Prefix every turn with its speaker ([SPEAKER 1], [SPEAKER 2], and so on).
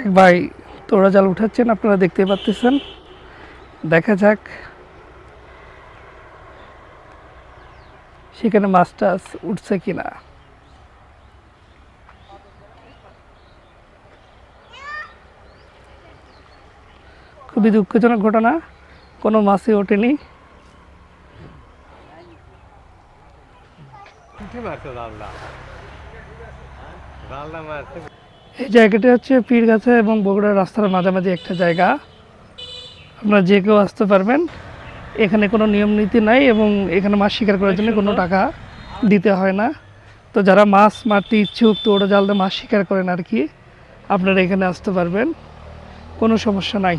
[SPEAKER 1] এক ভাই তোড়া জাল উঠাচ্ছেন, আপনারা দেখতে পাচ্ছেন দেখা যাক। সেখানে মাছ টাছ উঠছে কিনা। খুবই দুঃখজনক ঘটনা। কোনো মাছই ওঠেনি। এই জায়গাটা হচ্ছে পীরগাছা এবং বগুড়া রাস্তার মাঝামাঝি একটা জায়গা। আপনারা যে কেউ আসতে পারবেন, এখানে কোনো নিয়ম নীতি নাই এবং এখানে মাছ শিকার করার জন্য কোনো টাকা দিতে হয় না। তো যারা মাছ মারতে ইচ্ছুক তো ওরা দিয়ে মাছ শিকার করেন আর কি, আপনারা এখানে আসতে পারবেন, কোনো সমস্যা নাই।